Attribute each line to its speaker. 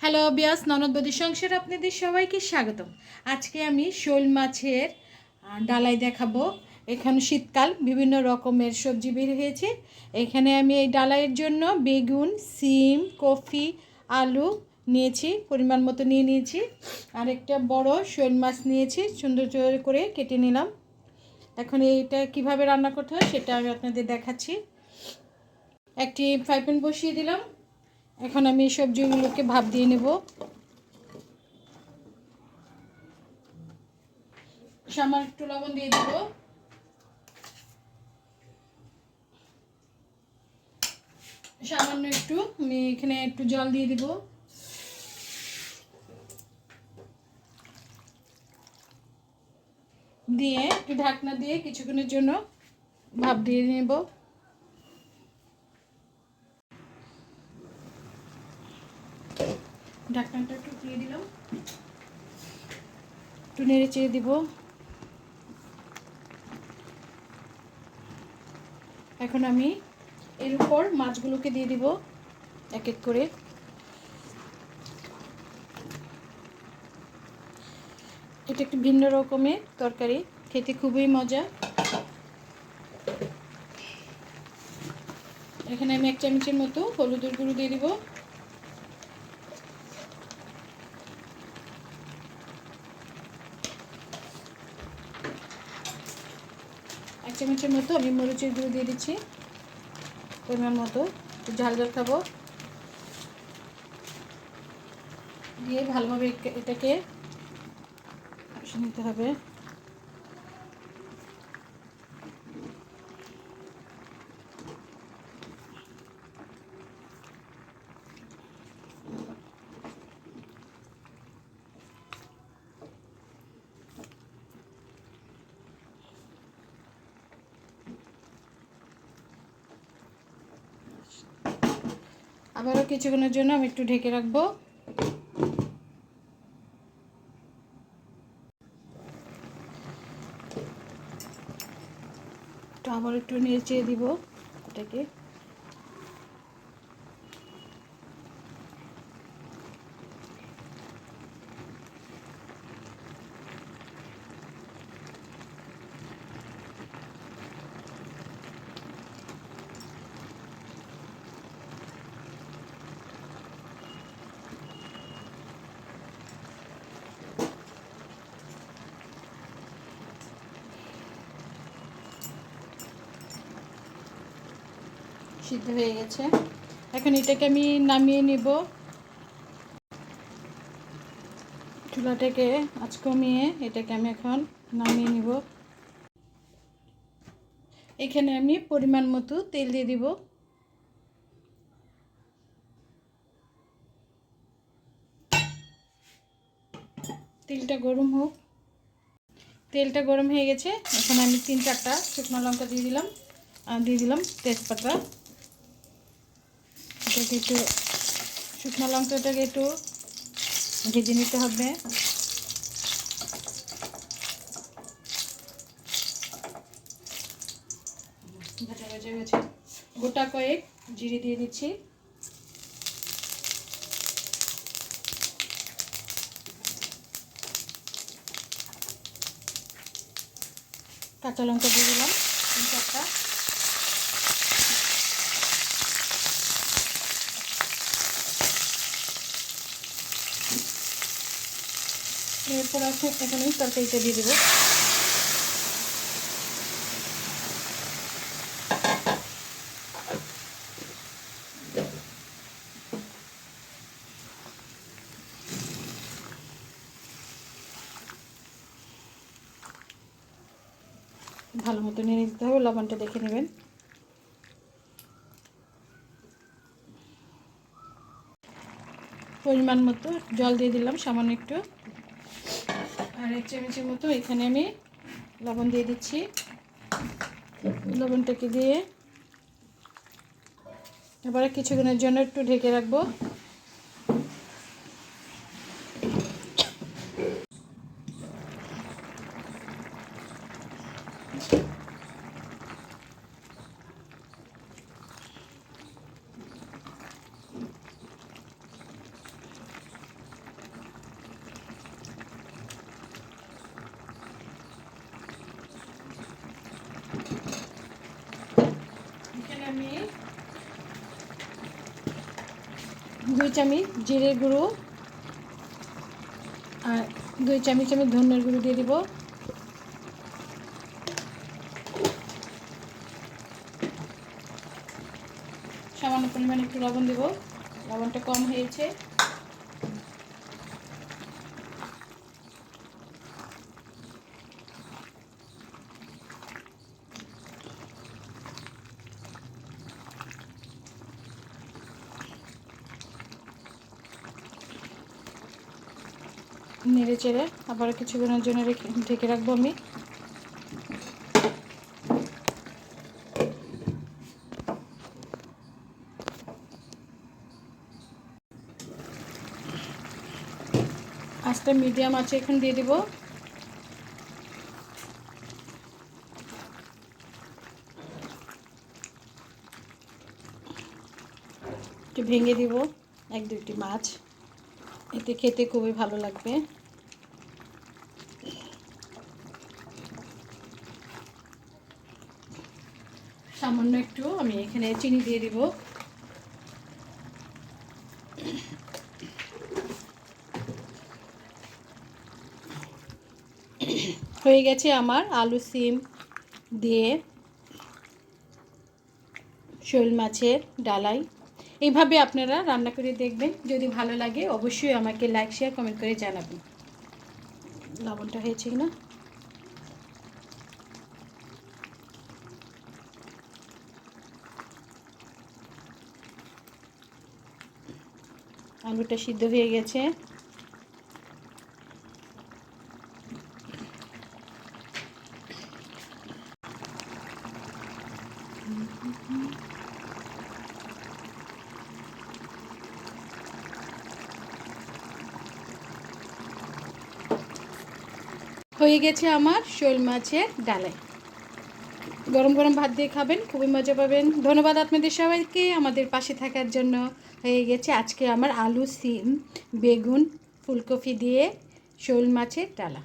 Speaker 1: Hello বিয়াস ননদবদী সংসার আপনাদের সবাইকে স্বাগতম। আজকে আমি শোল মাছের ডালাই দেখাবো। এখানে শীতকাল, বিভিন্ন রকমের সবজি বের হয়েছে। এখানে আমি এই ডালাইয়ের জন্য বেগুন, সিম, কফি, আলু নিয়েছি, পরিমাণ মতো নিয়ে নিয়েছি। আর একটা বড় শোল মাছ নিয়েছি, সুন্দর করে কেটে নিলাম। এখন এইটা কীভাবে রান্না করতে হয় সেটা আমি আপনাদের দেখাচ্ছি। একটি ফ্রাই প্যান বসিয়ে দিলাম। এখন আমি এই সবজিগুলোকে ভাপ দিয়ে নেব। সামান্য একটু লবণ দিয়ে দেব। সামান্য একটু, আমি এখানে একটু জল দিয়ে দিব। দিয়ে একটু ঢাকনা দিয়ে কিছুক্ষণের জন্য ভাপ দিয়ে নেব। ঢাকনাটা একটু খুলে দিলাম। একটু নেড়ে চেড়ে দিব। এখন আমি এর উপর মাছগুলোকে দিয়ে দিব এক এক করে। এটা একটু ভিন্ন রকমের তরকারি, খেতে খুবই মজা। এখানে আমি এক চামচের মতো হলুদের গুঁড়ো দিয়ে দিব। এক চামচের মতো আমি মরিচের গুঁড়ো দিয়ে দিচ্ছি পরিমাণ মতো। ঝাল ঝাল খাব। দিয়ে ভালোভাবে এটাকে নিতে হবে। আবারও কিছুক্ষণের জন্য আমি একটু ঢেকে রাখব। তো আবার একটু নেড়ে দিব এটাকে। সিদ্ধ হয়ে গেছে। এখন এটাকে আমি নামিয়ে নেব। চুলাটাকে আজ কমিয়ে এটাকে আমি এখন নামিয়ে নিব। এখানে আমি পরিমাণ মতো তেল দিয়ে দিব। তেলটা গরম হোক। তেলটা গরম হয়ে গেছে। এখন আমি তিন চারটা শুকনো লঙ্কা দিয়ে দিলাম। দিয়ে দিলাম তেজপাতা। এটাকে একটু শুকনো লঙ্কাটাকে একটু ভেজে নিতে হবে। ভাজা ভাজা গেছে গোটা কয়েক জিরে দিয়ে দিচ্ছি। কাঁচা লঙ্কা দিয়ে দিলাম। তিন চারটা। এরপর এখন তরকারিটা দিয়ে দেবো। ভালো মতো নিয়ে দিতে হবে, লবণটা দেখে নেবেন। পরিমাণ মতো জল দিয়ে দিলাম, সামান্য একটু। আর এক চামচের মতো এখানে আমি লবণ দিয়ে দিচ্ছি। লবণটাকে দিয়ে এবারে কিছুক্ষণের জন্য একটু ঢেকে রাখব আমি দুই চামচ জিরে গুঁড়ো আর দুই চামচ আমি ধনের গুঁড়ো দিয়ে দিব। সামান্য পরিমাণে একটু লবণ দেব। লবণটা কম হয়েছে। নেড়ে চেড়ে আবার কিছুক্ষণের জন্য রেখে ঢেকে রাখব আমি। আস্তে মিডিয়াম আছে, এখন দিয়ে দিব। একটু ভেঙে দিব, এক দুইটি মাছ। এতে খেতে খুবই ভালো লাগবে। সামান্য একটু আমি এখানে চিনি দিয়ে দিব। হয়ে গেছে আমার আলু সিম দিয়ে শোল মাছের ডালাই। এইভাবে আপনারা রান্না করে দেখবেন। যদি ভালো লাগে, অবশ্যই আমাকে লাইক শেয়ার কমেন্ট করে জানাবেন। লবণটা হয়েছে কি না আলুটা সিদ্ধ হয়ে গেছে। হয়ে গেছে আমার শোল মাছের ডালাই। গরম গরম ভাত দিয়ে খাবেন, খুবই মজা পাবেন। ধন্যবাদ আপনাদের সবাইকে, আমাদের পাশে থাকার জন্য হয়ে গেছে আজকে আমার আলু, সিম, বেগুন, ফুলকপি দিয়ে শোল মাছের ডালা।